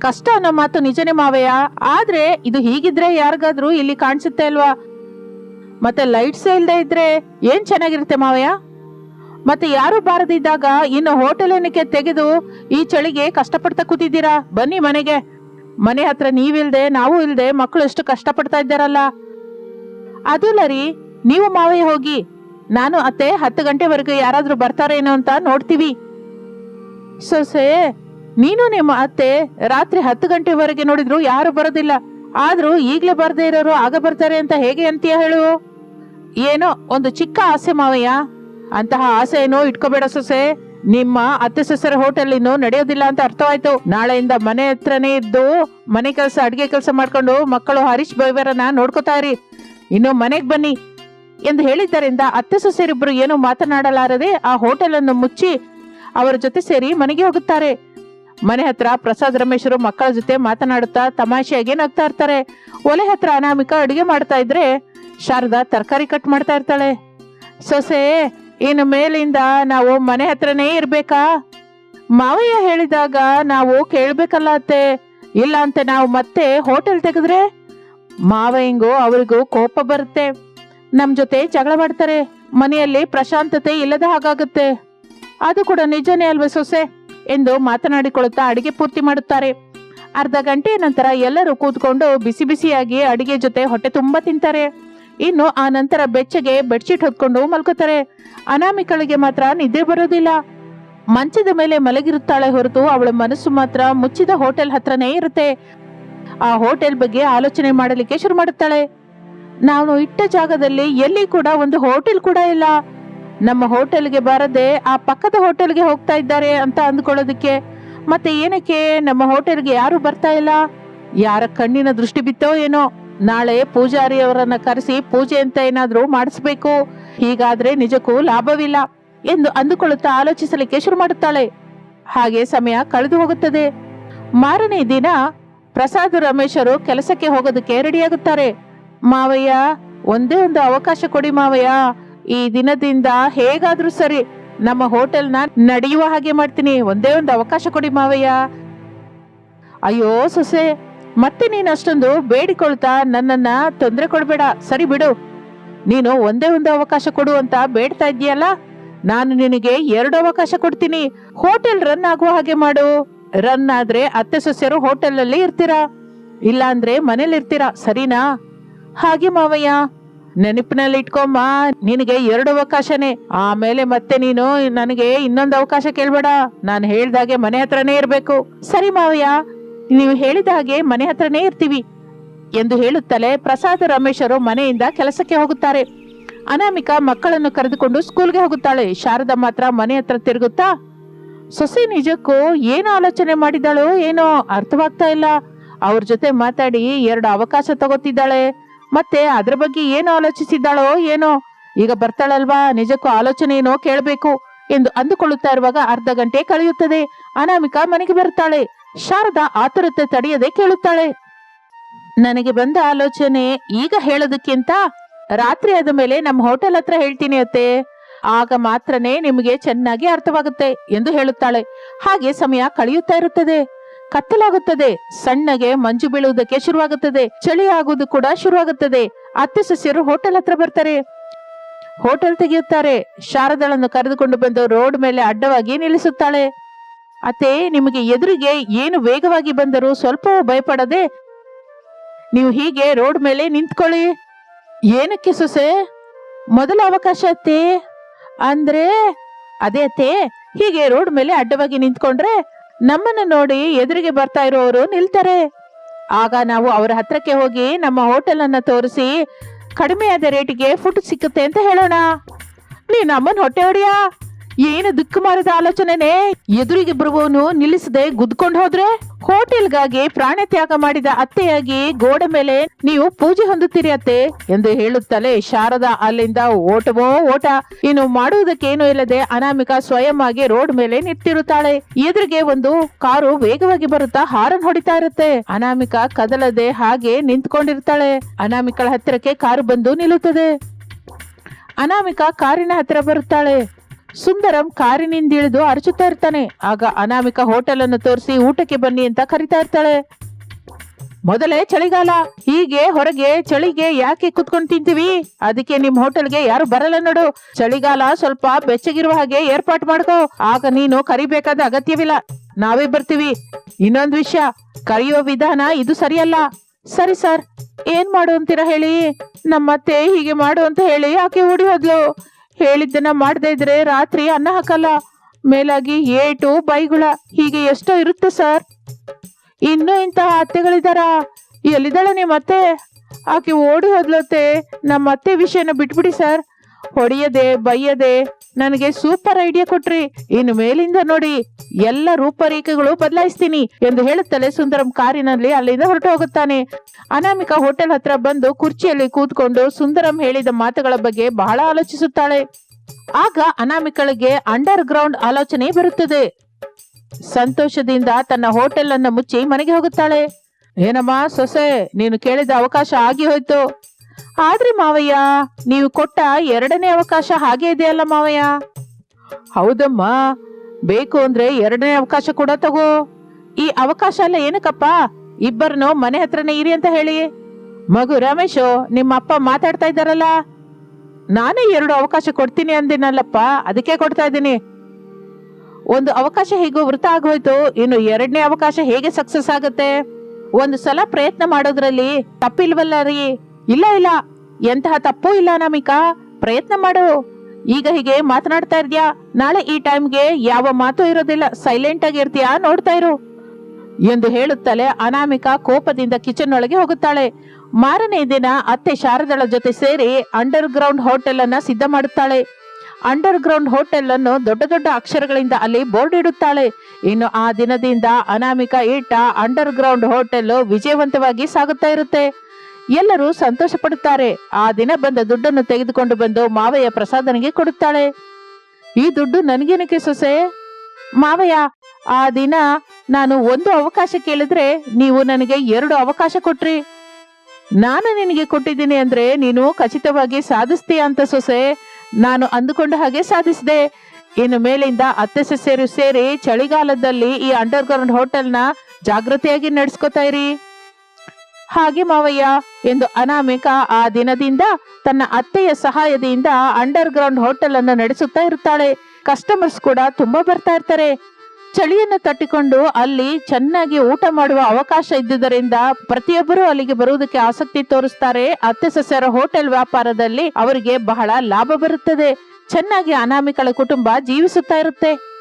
ಕಷ್ಟ ಅನ್ನೋ ಮಾತು ನಿಜನೇ ಮಾವಯ್ಯ. ಆದ್ರೆ ಇದು ಹೀಗಿದ್ರೆ ಯಾರಿಗಾದ್ರೂ ಇಲ್ಲಿ ಕಾಣಿಸುತ್ತೆ ಅಲ್ವಾ? ಮತ್ತೆ ಲೈಟ್ಸೇ ಇಲ್ಲದೆ ಇದ್ರೆ ಏನ್ ಚೆನ್ನಾಗಿರುತ್ತೆ ಮಾವಯ್ಯ? ಮತ್ತೆ ಯಾರು ಬಾರದಿದ್ದಾಗ ಇನ್ನು ಹೋಟೆಲ್ ಏನಕ್ಕೆ ತೆಗೆದು ಈ ಚಳಿಗೆ ಕಷ್ಟಪಡ್ತಾ ಕೂತಿದ್ದೀರಾ? ಬನ್ನಿ ಮನೆಗೆ. ಮನೆ ಹತ್ರ ನೀವಿಲ್ದೆ, ನಾವು ಇಲ್ದೆ ಮಕ್ಕಳು ಎಷ್ಟು ಕಷ್ಟಪಡ್ತಾ ಇದ್ದಾರಲ್ಲ? ಅದಿಲ್ಲ ರೀ ನೀವು ಮಾವೆ ಹೋಗಿ. ನಾನು ಅತ್ತೆ ಹತ್ತು ಗಂಟೆವರೆಗೂ ಯಾರಾದ್ರೂ ಬರ್ತಾರೇನೋ ಅಂತ ನೋಡ್ತೀವಿ. ಸೊಸೆ, ನೀನು ನಿಮ್ಮ ಅತ್ತೆ ರಾತ್ರಿ ಹತ್ತು ಗಂಟೆವರೆಗೆ ನೋಡಿದ್ರು ಯಾರು ಬರೋದಿಲ್ಲ. ಆದ್ರೂ ಈಗ್ಲೇ ಬರದೇ ಇರೋರು ಆಗ ಬರ್ತಾರೆ ಅಂತ ಹೇಗೆ ಅಂತೀಯ ಹೇಳು? ಏನೋ, ಒಂದು ಚಿಕ್ಕ ಆಸೆ ಮಾವಯ್ಯ. ಅಂತಹ ಆಸೆಯನ್ನು ಇಟ್ಕೋಬೇಡ ಸೊಸೆ. ನಿಮ್ಮ ಅತ್ತೆ ಸೊಸೆರ ಹೋಟೆಲ್ ಇನ್ನು ನಡೆಯೋದಿಲ್ಲ ಅಂತ ಅರ್ಥವಾಯ್ತು. ನಾಳೆಯಿಂದ ಮನೆ ಹತ್ರನೇ ಇದ್ದು ಮನೆ ಕೆಲಸ, ಅಡಿಗೆ ಕೆಲಸ ಮಾಡ್ಕೊಂಡು ಮಕ್ಕಳು ಹರೀಶ್ ಬೈವರನ್ನ ನೋಡ್ಕೋತಾ ಇರಿ. ಇನ್ನು ಮನೆಗೆ ಬನ್ನಿ. ಎಂದು ಹೇಳಿದ್ದರಿಂದ ಅತ್ತೆ ಸೊಸೆರಿಬ್ರು ಏನು ಮಾತನಾಡಲಾರದೆ ಆ ಹೋಟೆಲ್ ಅನ್ನು ಮುಚ್ಚಿ ಅವರ ಜೊತೆ ಸೇರಿ ಮನೆಗೆ ಹೋಗುತ್ತಾರೆ. ಮನೆ ಹತ್ರ ಪ್ರಸಾದ್ ರಮೇಶರು ಮಕ್ಕಳ ಜೊತೆ ಮಾತನಾಡುತ್ತಾ ತಮಾಷೆಯಾಗಿ ನಗ್ತಾ ಇರ್ತಾರೆ. ಒಲೆ ಹತ್ರ ಅನಾಮಿಕ ಅಡುಗೆ ಮಾಡ್ತಾ ಇದ್ರೆ ಶಾರದಾ ತರಕಾರಿ ಕಟ್ ಮಾಡ್ತಾ ಇರ್ತಾಳೆ. ಸೊಸೆ ಇನ್ನು ಮೇಲಿಂದ ನಾವು ಮನೆ ಹತ್ರನೇ ಇರ್ಬೇಕಾ? ಮಾವಯ್ಯ ಹೇಳಿದಾಗ ನಾವು ಕೇಳ್ಬೇಕಲ್ಲ ಅತ್ತೆ. ಇಲ್ಲ ಅಂತ ನಾವು ಮತ್ತೆ ಹೋಟೆಲ್ ತೆಗೆದ್ರೆ? ಮಾವಯ್ಯಂಗೂ ಅವರಿಗೂ ಕೋಪ ಬರುತ್ತೆ. ನಮ್ ಜೊತೆ ಜಗಳ ಮಾಡ್ತಾರೆ. ಮನೆಯಲ್ಲಿ ಪ್ರಶಾಂತತೆ ಇಲ್ಲದ ಹಾಗಾಗುತ್ತೆ. ಅದು ಕೂಡ ನಿಜನೇ ಅಲ್ವಾ ಸೊಸೆ? ಎಂದು ಮಾತನಾಡಿಕೊಳ್ಳುತ್ತಾ ಅಡಿಗೆ ಪೂರ್ತಿ ಮಾಡುತ್ತಾರೆ. ಅರ್ಧ ಗಂಟೆಯ ನಂತರ ಎಲ್ಲರೂ ಕೂತ್ಕೊಂಡು ಬಿಸಿ ಬಿಸಿಯಾಗಿ ಅಡಿಗೆ ಜೊತೆ ಹೊಟ್ಟೆ ತುಂಬಾ ತಿಂತಾರೆ. ಇನ್ನು ಆ ನಂತರ ಬೆಚ್ಚಗೆ ಬೆಡ್ಶೀಟ್ ಹೊತ್ಕೊಂಡು ಮಲ್ಕೋತಾರೆ. ಅನಾಮಿಕಳಿಗೆ ಮಾತ್ರ ನಿದ್ದೆ ಬರೋದಿಲ್ಲ. ಮಂಚದ ಮೇಲೆ ಮಲಗಿರುತ್ತಾಳೆ ಹೊರತು ಅವಳ ಮನಸ್ಸು ಮಾತ್ರ ಮುಚ್ಚಿದ ಹೋಟೆಲ್ ಹತ್ರನೇ ಇರುತ್ತೆ. ಆ ಹೋಟೆಲ್ ಬಗ್ಗೆ ಆಲೋಚನೆ ಮಾಡಲಿಕ್ಕೆ ಶುರು ಮಾಡುತ್ತಾಳೆ. ನಾನು ಇಟ್ಟ ಜಾಗದಲ್ಲಿ ಎಲ್ಲಿ ಕೂಡ ಒಂದು ಹೋಟೆಲ್ ಕೂಡ ಇಲ್ಲ. ನಮ್ಮ ಹೋಟೆಲ್ಗೆ ಬಾರದೆ ಆ ಪಕ್ಕದ ಹೋಟೆಲ್ಗೆ ಹೋಗ್ತಾ ಇದ್ದಾರೆ ಅಂತ ಅಂದ್ಕೊಳ್ಳೋದಕ್ಕೆ. ಮತ್ತೆ ಏನಕ್ಕೆ ನಮ್ಮ ಹೋಟೆಲ್ಗೆ ಯಾರು ಬರ್ತಾ ಇಲ್ಲ? ಯಾರ ಕಣ್ಣಿನ ದೃಷ್ಟಿ ಬಿತ್ತೋ ಏನೋ? ನಾಳೆ ಪೂಜಾರಿಯವರನ್ನ ಕರೆಸಿ ಪೂಜೆ ಅಂತ ಏನಾದ್ರೂ ಮಾಡಿಸ್ಬೇಕು. ಹೀಗಾದ್ರೆ ನಿಜಕ್ಕೂ ಲಾಭವಿಲ್ಲ ಎಂದು ಅಂದುಕೊಳ್ಳುತ್ತಾ ಆಲೋಚಿಸಲಿಕ್ಕೆ ಶುರು ಮಾಡುತ್ತಾಳೆ. ಹಾಗೆ ಸಮಯ ಕಳೆದು ಹೋಗುತ್ತದೆ. ಮಾರನೇ ದಿನ ಪ್ರಸಾದ್ ರಮೇಶರು ಕೆಲಸಕ್ಕೆ ಹೋಗೋದಕ್ಕೆ ರೆಡಿಯಾಗುತ್ತಾರೆ. ಮಾವಯ್ಯ, ಒಂದೇ ಒಂದು ಅವಕಾಶ ಕೊಡಿ ಮಾವಯ್ಯ. ಈ ದಿನದಿಂದ ಹೇಗಾದ್ರೂ ಸರಿ ನಮ್ಮ ಹೋಟೆಲ್ನ ನಡೆಯುವ ಹಾಗೆ ಮಾಡ್ತೀನಿ. ಒಂದೇ ಒಂದು ಅವಕಾಶ ಕೊಡಿ ಮಾವಯ್ಯ. ಅಯ್ಯೋ ಸೊಸೆ ಮತ್ತೆ ನೀನು ಅಷ್ಟೊಂದು ಬೇಡಿಕೊಳ್ತಾ ನನ್ನನ್ನ ತೊಂದರೆ ಕೊಡಬೇಡ. ಸರಿ ಬಿಡು. ನೀನು ಒಂದೇ ಒಂದು ಅವಕಾಶ ಕೊಡು ಅಂತ ಬೇಡ್ತಾ ಇದೀಯಲ್ಲ ನಾನು ನಿನಗೆ ಎರಡು ಅವಕಾಶ ಕೊಡ್ತೀನಿ. ಹೋಟೆಲ್ ರನ್ ಆಗುವ ಹಾಗೆ ಮಾಡು. ರನ್ ಆದ್ರೆ ಅತ್ತೆ ಸೊಸೆಯರು ಹೋಟೆಲ್ ಅಲ್ಲಿ ಇರ್ತೀರಾ? ಇಲ್ಲ ಅಂದ್ರೆ ಮನೇಲಿ ಇರ್ತೀರಾ? ಸರಿನಾ? ಹಾಗೆ ಮಾವಯ್ಯ. ನೆನಪಿನಲ್ಲಿ ಇಟ್ಕೊಮ್ಮ, ನಿನಗೆ ಎರಡು ಅವಕಾಶನೇ. ಆಮೇಲೆ ಮತ್ತೆ ನೀನು ನನಗೆ ಇನ್ನೊಂದು ಅವಕಾಶ ಕೇಳ್ಬೇಡ. ನಾನು ಹೇಳ್ದಾಗೆ ಮನೆ ಹತ್ರನೇ ಇರ್ಬೇಕು. ಸರಿ ಮಾವಯ್ಯ. ನೀವು ಹೇಳಿದ ಹಾಗೆ ಮನೆ ಹತ್ರನೇ ಇರ್ತೀವಿ ಎಂದು ಹೇಳುತ್ತಲೇ ಪ್ರಸಾದ್ ರಮೇಶರು ಮನೆಯಿಂದ ಕೆಲಸಕ್ಕೆ ಹೋಗುತ್ತಾರೆ. ಅನಾಮಿಕಾ ಮಕ್ಕಳನ್ನು ಕರೆದುಕೊಂಡು ಸ್ಕೂಲ್ಗೆ ಹೋಗುತ್ತಾಳೆ. ಶಾರದಾ ಮಾತ್ರ ಮನೆ ಹತ್ರ ತಿರುಗುತ್ತಾ, ಸೊಸೆ ನಿಜಕ್ಕೂ ಏನು ಆಲೋಚನೆ ಮಾಡಿದಾಳೋ ಏನೋ ಅರ್ಥವಾಗ್ತಾ ಇಲ್ಲ. ಅವ್ರ ಜೊತೆ ಮಾತಾಡಿ ಎರಡು ಅವಕಾಶ ತಗೋತಿದ್ದಾಳೆ. ಮತ್ತೆ ಅದ್ರ ಬಗ್ಗೆ ಏನು ಆಲೋಚಿಸಿದ್ದಾಳೋ ಏನೋ, ಈಗ ಬರ್ತಾಳಲ್ವಾ? ನಿಜಕ್ಕೂ ಆಲೋಚನೆ ಏನೋ ಕೇಳಬೇಕು ಎಂದು ಅಂದುಕೊಳ್ಳುತ್ತಾ ಇರುವಾಗ ಅರ್ಧ ಗಂಟೆ ಕಳೆಯುತ್ತದೆ. ಅನಾಮಿಕಾ ಮನೆಗೆ ಬರುತ್ತಾಳೆ. ಶಾರದಾ ಆತುರತೆ ತಡೆಯದೆ ಕೇಳುತ್ತಾಳೆ. ನನಗೆ ಬಂದ ಆಲೋಚನೆ ಈಗ ಹೇಳೋದಕ್ಕಿಂತ ರಾತ್ರಿ ಆದ ಮೇಲೆ ನಮ್ಮ ಹೋಟೆಲ್ ಹತ್ರ ಹೇಳ್ತೀನಿ ಅತ್ತೆ. ಆಗ ಮಾತ್ರನೇ ನಿಮಗೆ ಚೆನ್ನಾಗಿ ಅರ್ಥವಾಗುತ್ತೆ ಎಂದು ಹೇಳುತ್ತಾಳೆ. ಹಾಗೆ ಸಮಯ ಕಳೆಯುತ್ತಾ ಇರುತ್ತದೆ. ಕತ್ತಲಾಗುತ್ತದೆ. ಸಣ್ಣಗೆ ಮಂಜು ಬೀಳುವುದಕ್ಕೆ ಶುರುವಾಗುತ್ತದೆ. ಚಳಿ ಆಗುವುದು ಕೂಡ ಶುರುವಾಗುತ್ತದೆ. ಅತ್ತೆ ಸಸ್ಯರು ಹೋಟೆಲ್ ಹತ್ರ ಬರ್ತಾರೆ. ಹೋಟೆಲ್ ತೆಗೆಯುತ್ತಾರೆ. ಶಾರದಾಳನ್ನು ಕರೆದುಕೊಂಡು ಬಂದು ರೋಡ್ ಮೇಲೆ ಅಡ್ಡವಾಗಿ ನಿಲ್ಲಿಸುತ್ತಾಳೆ. ಅತ್ತೆ, ನಿಮಗೆ ಎದುರಿಗೆ ಏನು ವೇಗವಾಗಿ ಬಂದರೂ ಸ್ವಲ್ಪವೂ ಭಯಪಡದೆ ನೀವು ಹೀಗೆ ರೋಡ್ ಮೇಲೆ ನಿಂತ್ಕೊಳ್ಳಿ. ಏನಕ್ಕೆ ಸೊಸೆ? ಮೊದಲ ಅವಕಾಶ ಅತ್ತೆ. ಅಂದ್ರೆ, ಅದೇ ಅತ್ತೆ, ಹೀಗೆ ರೋಡ್ ಮೇಲೆ ಅಡ್ಡವಾಗಿ ನಿಂತ್ಕೊಂಡ್ರೆ ನಮ್ಮನ್ನ ನೋಡಿ ಎದುರಿಗೆ ಬರ್ತಾ ಇರೋರು ನಿಲ್ತಾರೆ. ಆಗ ನಾವು ಅವರ ಹತ್ರಕ್ಕೆ ಹೋಗಿ ನಮ್ಮ ಹೋಟೆಲ್ ಅನ್ನ ತೋರಿಸಿ ಕಡಿಮೆಯಾದ ರೇಟಿಗೆ ಫುಡ್ ಸಿಕ್ಕುತ್ತೆ ಅಂತ ಹೇಳೋಣ. ನೀನು ನಮ್ಮನ್ ಹೊಟ್ಟೆ ಹೊಡಿಯಾ? ಏನು ದಿಕ್ಕು ಮಾರದ ಆಲೋಚನೆನೆ? ಎದುರಿಗೆ ಬರುವವನು ನಿಲ್ಲಿಸದೆ ಗುದ್ಕೊಂಡು ಹೋದ್ರೆ? ಹೋಟೆಲ್ಗಾಗಿ ಪ್ರಾಣ ತ್ಯಾಗ ಮಾಡಿದ ಅತ್ತೆಯಾಗಿ ಗೋಡೆ ಮೇಲೆ ನೀವು ಪೂಜೆ ಹೊಂದುತ್ತೀರಿ ಅತ್ತೆ, ಎಂದು ಹೇಳುತ್ತಲೇ ಶಾರದಾ ಅಲ್ಲಿಂದ ಓಟವೋ ಓಟ. ಇನ್ನು ಮಾಡುವುದಕ್ಕೇನೂ ಇಲ್ಲದೆ ಅನಾಮಿಕ ಸ್ವಯಂ ಆಗಿ ರೋಡ್ ಮೇಲೆ ನಿಂತಿರುತ್ತಾಳೆ. ಎದುರಿಗೆ ಒಂದು ಕಾರು ವೇಗವಾಗಿ ಬರುತ್ತಾ ಹಾರನ್ ಹೊಡಿತಾ ಇರುತ್ತೆ. ಅನಾಮಿಕ ಕದಲದೆ ಹಾಗೆ ನಿಂತ್ಕೊಂಡಿರ್ತಾಳೆ. ಅನಾಮಿಕಳ ಹತ್ತಿರಕ್ಕೆ ಕಾರು ಬಂದು ನಿಲ್ಲುತ್ತದೆ. ಅನಾಮಿಕ ಕಾರಿನ ಹತ್ತಿರ ಬರುತ್ತಾಳೆ. ಸುಂದರಂ ಕಾರಿನಿಂದ ಇಳಿದು ಅರಚುತ್ತಾ ಇರ್ತಾನೆ. ಆಗ ಅನಾಮಿಕ ಹೋಟೆಲ್ ಅನ್ನು ತೋರಿಸಿ ಊಟಕ್ಕೆ ಬನ್ನಿ ಅಂತ ಕರಿತಾ ಇರ್ತಾಳೆ. ಮೊದಲೇ ಚಳಿಗಾಲ, ಹೀಗೆ ಹೊರಗೆ ಚಳಿಗೆ ಯಾಕೆ ಕುತ್ಕೊಂಡು ತಿಂತೀವಿ? ಅದಕ್ಕೆ ನಿಮ್ ಹೋಟೆಲ್ಗೆ ಯಾರು ಬರಲ್ಲ ನೋಡು. ಚಳಿಗಾಲ ಸ್ವಲ್ಪ ಬೆಚ್ಚಗಿರುವ ಹಾಗೆ ಏರ್ಪಾಟ್ ಮಾಡ್ಕೋ. ಆಗ ನೀನು ಕರಿಬೇಕಾದ ಅಗತ್ಯವಿಲ್ಲ. ನಾವೇ ಬರ್ತೀವಿ. ಇನ್ನೊಂದು ವಿಷಯ, ಕರೆಯುವ ವಿಧಾನ ಇದು ಸರಿಯಲ್ಲ. ಸರಿ ಸರ್, ಏನ್ ಮಾಡು ಅಂತೀರಾ ಹೇಳಿ? ನಮ್ಮತ್ತೆ ಹೀಗೆ ಮಾಡು ಅಂತ ಹೇಳಿ ಆಕೆ ಓಡಿ ಹೋದ್ಲು. ಹೇಳಿದ್ದನ್ನ ಮಾಡದೇ ಇದ್ರೆ ರಾತ್ರಿ ಅನ್ನ ಹಾಕಲ್ಲ. ಮೇಲಾಗಿ ಏಟು ಬೈಗುಳ. ಹೀಗೆ ಎಷ್ಟೋ ಇರುತ್ತೆ ಸರ್. ಇನ್ನೂ ಇಂತಹ ಅತ್ತೆಗಳಿದಾರ? ಎಲ್ಲಿದ್ದಾಳೆ ನಿಮ್ಮ ಅತ್ತೆ ಆಕೆ ಓಡಿ ಹೋದ್ಲತ್ತೆ. ನಮ್ಮ ಅತ್ತೆ ವಿಷಯನ ಬಿಟ್ಬಿಡಿ ಸರ್. ಹೊಡೆಯದೆ, ಬೈಯದೆ ನನಗೆ ಸೂಪರ್ ಐಡಿಯಾ ಕೊಟ್ರಿ. ಇನ್ನು ಮೇಲಿಂದ ನೋಡಿ ಎಲ್ಲ ರೂಪರೇಖೆಗಳು ಬದಲಾಯಿಸ್ತೀನಿ ಎಂದು ಹೇಳುತ್ತಲೇ ಸುಂದರಂ ಕಾರಿನಲ್ಲಿ ಅಲ್ಲಿಂದ ಹೊರಟು ಹೋಗುತ್ತಾನೆ ಅನಾಮಿಕಾ ಹೋಟೆಲ್ ಹತ್ರ ಬಂದು ಕುರ್ಚಿಯಲ್ಲಿ ಕೂತ್ಕೊಂಡು ಸುಂದರಂ ಹೇಳಿದ ಮಾತುಗಳ ಬಗ್ಗೆ ಬಹಳ ಆಲೋಚಿಸುತ್ತಾಳೆ. ಆಗ ಅನಾಮಿಕಳಿಗೆ ಅಂಡರ್ ಗ್ರೌಂಡ್ ಆಲೋಚನೆ ಬರುತ್ತದೆ. ಸಂತೋಷದಿಂದ ತನ್ನ ಹೋಟೆಲ್ ಅನ್ನು ಮುಚ್ಚಿ ಮನೆಗೆ ಹೋಗುತ್ತಾಳೆ. ಏನಮ್ಮ ಸೊಸೆ, ನೀನು ಕೇಳಿದ ಅವಕಾಶ ಆಗಿ ಹೋಯ್ತು. ಆದ್ರೆ ಮಾವಯ್ಯ ನೀವು ಕೊಟ್ಟ ಎರಡನೇ ಅವಕಾಶ ಹಾಗೆ ಇದೆಯಲ್ಲ ಮಾವಯ್ಯ? ಹೌದಮ್ಮ ಬೇಕು ಅಂದ್ರೆ ಎರಡನೇ ಅವಕಾಶ ಕೂಡ ತಗೋ. ಈ ಅವಕಾಶ ಎಲ್ಲ ಏನಕ್ಕಪ್ಪ? ಇಬ್ಬರನ್ನು ಮನೆ ಹತ್ರನೇ ಇರಿ ಅಂತ ಹೇಳಿ. ಮಗು ರಮೇಶು ನಿಮ್ಮ ಅಪ್ಪ ಮಾತಾಡ್ತಾ ಇದ್ದಾರಲ್ಲ? ನಾನೇ ಎರಡು ಅವಕಾಶ ಕೊಡ್ತೀನಿ ಅಂದಿನಲ್ಲಪ್ಪ ಅದಕ್ಕೆ ಕೊಡ್ತಾ ಇದ್ದೀನಿ. ಒಂದು ಅವಕಾಶ ಹೇಗೂ ವೃತ ಆಗೋಯ್ತು ಇನ್ನು ಎರಡನೇ ಅವಕಾಶ ಹೇಗೆ ಸಕ್ಸಸ್ ಆಗುತ್ತೆ? ಒಂದು ಸಲ ಪ್ರಯತ್ನ ಮಾಡೋದ್ರಲ್ಲಿ ತಪ್ಪಿಲ್ವಲ್ಲ ರೀ? ಇಲ್ಲ ಇಲ್ಲ. ಎಂತಹ ತಪ್ಪು ಇಲ್ಲ ನಮಿಕಾ. ಪ್ರಯತ್ನ ಮಾಡು. ಈಗ ಹೀಗೆ ಮಾತನಾಡ್ತಾ ಇದ್ಯಾ ನಾಳೆ ಈ ಟೈಮ್ಗೆ ಯಾವ ಮಾತು ಇರೋದಿಲ್ಲ. ಸೈಲೆಂಟ್ ಆಗಿ ಇರ್ತೀಯಾ? ನೋಡ್ತಾ ಇರು. ಎಂದು ಹೇಳುತ್ತಲೇ ಅನಾಮಿಕಾ ಕೋಪದಿಂದ ಕಿಚನ್ ಒಳಗೆ ಹೋಗುತ್ತಾಳೆ. ಮಾರನೇ ದಿನ ಅತ್ತೆ ಶಾರದಳ ಜೊತೆ ಸೇರಿ ಅಂಡರ್ ಗ್ರೌಂಡ್ ಹೋಟೆಲ್ ಅನ್ನ ಸಿದ್ಧ ಮಾಡುತ್ತಾಳೆ. ಅಂಡರ್ ಗ್ರೌಂಡ್ ಹೋಟೆಲ್ ಅನ್ನು ದೊಡ್ಡ ದೊಡ್ಡ ಅಕ್ಷರಗಳಿಂದ ಅಲ್ಲಿ ಬೋರ್ಡ್ ಇಡುತ್ತಾಳೆ. ಇನ್ನು ಆ ದಿನದಿಂದ ಅನಾಮಿಕಾ ಈಟ ಅಂಡರ್ ಗ್ರೌಂಡ್ ಹೋಟೆಲ್ ವಿಜಯವಂತವಾಗಿ ಸಾಗುತ್ತಾ ಇರುತ್ತೆ. ಎಲ್ಲರೂ ಸಂತೋಷ ಪಡುತ್ತಾರೆ ಆ ದಿನ ಬಂದ ದುಡ್ಡನ್ನು ತೆಗೆದುಕೊಂಡು ಬಂದು ಮಾವಯ್ಯ ಪ್ರಸಾದನಿಗೆ ಕೊಡುತ್ತಾಳೆ. ಈ ದುಡ್ಡು ನನಗೇನಕ್ಕೆ ಸೊಸೆ? ಮಾವಯ್ಯ, ಆ ದಿನ ನಾನು ಒಂದು ಅವಕಾಶ ಕೇಳಿದ್ರೆ ನೀವು ನನಗೆ ಎರಡು ಅವಕಾಶ ಕೊಟ್ರಿ. ನಾನು ನಿನಗೆ ಕೊಟ್ಟಿದ್ದೀನಿ ಅಂದ್ರೆ ನೀನು ಖಚಿತವಾಗಿ ಸಾಧಿಸ್ತೀಯ ಅಂತ ಸೊಸೆ. ನಾನು ಅಂದುಕೊಂಡ ಹಾಗೆ ಸಾಧಿಸಿದೆ. ಇನ್ನು ಮೇಲಿಂದ ಅತ್ತೆ ಸೊಸೆಯರು ಸೇರಿ ಚಳಿಗಾಲದಲ್ಲಿ ಈ ಅಂಡರ್ ಗ್ರೌಂಡ್ ಹೋಟೆಲ್ನ ಜಾಗೃತಿಯಾಗಿ ನಡೆಸ್ಕೊತಾ ಇರಿ. ಹಾಗೆ ಮಾವಯ್ಯ, ಎಂದು ಅನಾಮಿಕ ಆ ದಿನದಿಂದ ತನ್ನ ಅತ್ತೆಯ ಸಹಾಯದಿಂದ ಅಂಡರ್ ಗ್ರೌಂಡ್ ಹೋಟೆಲ್ ಅನ್ನು ನಡೆಸುತ್ತಾ ಇರುತ್ತಾಳೆ. ಕಸ್ಟಮರ್ಸ್ ಕೂಡ ತುಂಬಾ ಬರ್ತಾ ಇರ್ತಾರೆ. ಚಳಿಯನ್ನು ತಟ್ಟಿಕೊಂಡು ಅಲ್ಲಿ ಚೆನ್ನಾಗಿ ಊಟ ಮಾಡುವ ಅವಕಾಶ ಇದ್ದುದರಿಂದ ಪ್ರತಿಯೊಬ್ಬರು ಅಲ್ಲಿಗೆ ಬರುವುದಕ್ಕೆ ಆಸಕ್ತಿ ತೋರಿಸ್ತಾರೆ. ಅತ್ತೆ ಸಸ್ಯರ ಹೋಟೆಲ್ ವ್ಯಾಪಾರದಲ್ಲಿ ಅವರಿಗೆ ಬಹಳ ಲಾಭ ಬರುತ್ತದೆ. ಚೆನ್ನಾಗಿ ಅನಾಮಿಕಳ ಕುಟುಂಬ ಜೀವಿಸುತ್ತಾ ಇರುತ್ತೆ.